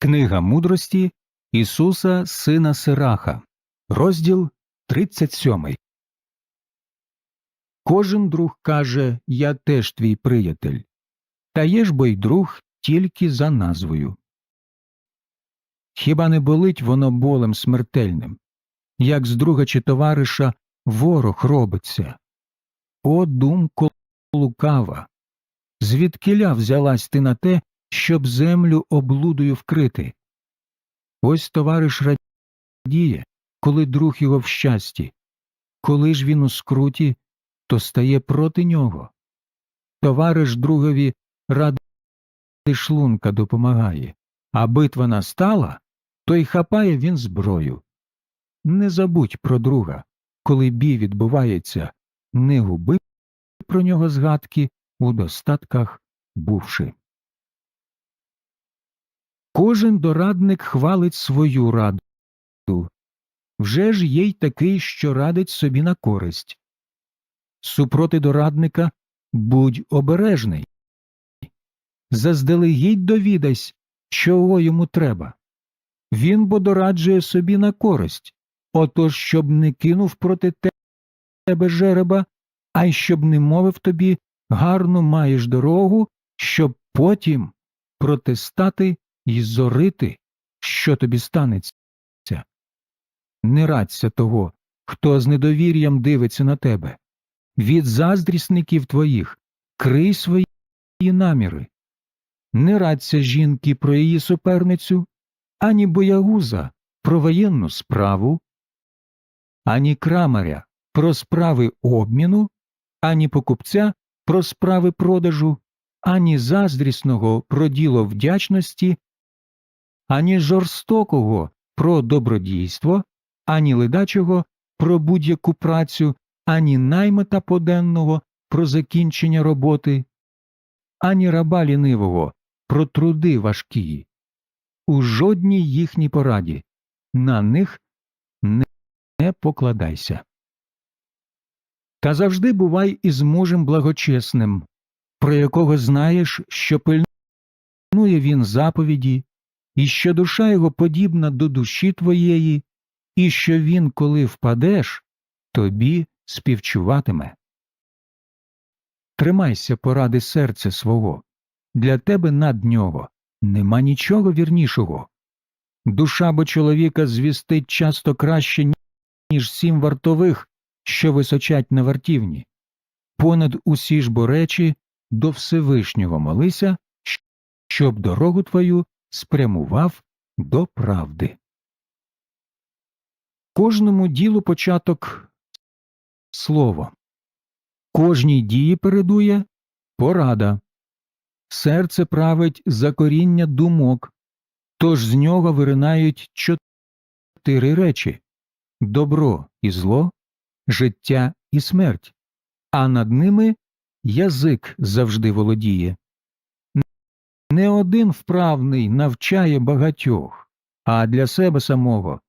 Книга мудрості Ісуса Сина Сираха, розділ 37. Кожен друг каже Я теж твій приятель. Та є ж бо й друг тільки за назвою. Хіба не болить воно болем смертельним, як з друга чи товариша ворог робиться? О, думко лукава! Звідкиля взялась ти на те, щоб землю облудою вкрити? Ось товариш радіє, коли друг його в щасті, коли ж він у скруті, то стає проти нього. Товариш другові ради шлунка допомагає, а битва настала, то й хапає він зброю. Не забудь про друга, коли бій відбувається, не губи про нього згадки у достатках бувши. Кожен дорадник хвалить свою раду. Вже ж є й такий, що радить собі на користь. Супроти дорадника будь обережний. Заздалегідь довідайсь, чого йому треба. Він бо дораджує собі на користь, отож, щоб не кинув проти тебе жереба, а й щоб не мовив тобі гарну маєш дорогу, щоб потім протистати й зорити, що тобі станеться. Не радься того, хто з недовір'ям дивиться на тебе. Від заздрісників твоїх крий свої наміри. Не радься жінки про її суперницю, ані боягуза про воєнну справу, ані крамаря про справи обміну, ані покупця про справи продажу, ані заздрісного про діло вдячності, ані жорстокого про добродійство, ані ледачого про будь-яку працю, ані наймита поденного про закінчення роботи, ані раба лінивого про труди важкі. У жодній їхній пораді на них не покладайся. Та завжди бувай із мужем благочесним, про якого знаєш, що пильнує він заповіді, і що душа його подібна до душі твоєї, і що він, коли впадеш, тобі співчуватиме. Тримайся поради серця свого, для тебе над нього нема нічого вірнішого. Душа бо чоловіка звістить часто краще, ніж сім вартових, що височать на вартівні. Понад усі ж бо речі до Всевишнього молися, щоб дорогу твою спрямував до правди. Кожному ділу початок слово, кожній дії передує порада, серце править за коріння думок, тож з нього виринають чотири речі добро і зло, життя і смерть, а над ними язик завжди володіє. Не один вправний навчає багатьох, а для себе самого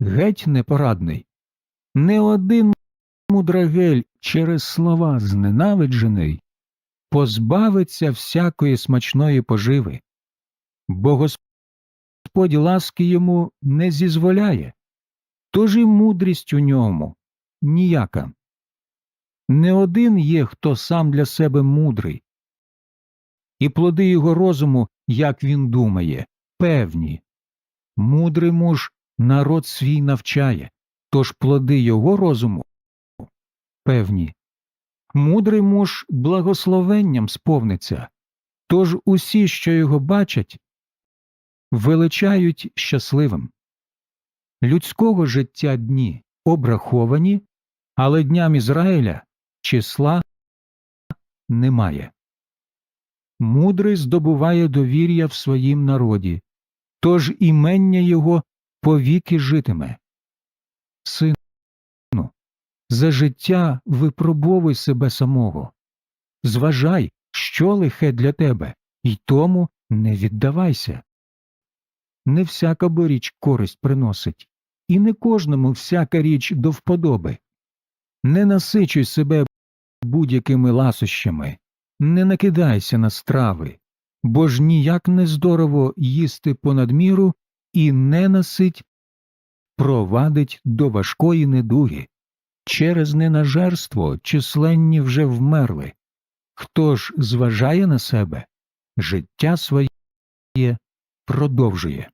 геть непорадний. Не один мудрагель через слова зненавиджений позбавиться всякої смачної поживи, бо Господь ласки йому не зізволяє, тож і мудрість у ньому ніяка. Не один є, хто сам для себе мудрий, і плоди його розуму, як він думає, певні. Мудрий муж народ свій навчає, тож плоди його розуму певні. Мудрий муж благословенням сповниться, тож усі, що його бачать, величають щасливим. Людського життя дні обраховані, але дням Ізраїля числа немає. Мудрий здобуває довір'я в своїм народі, тож імення його повіки житиме. Сину, за життя випробовуй себе самого. Зважай, що лихе для тебе, і тому не віддавайся. Не всяка бо річ користь приносить, і не кожному всяка річ до вподоби. Не насичуй себе будь-якими ласощами, не накидайся на страви, бо ж ніяк не здорово їсти понад міру і ненасить провадить до важкої недуги. Через ненажерство численні вже вмерли. Хто ж зважає на себе, життя своє продовжує.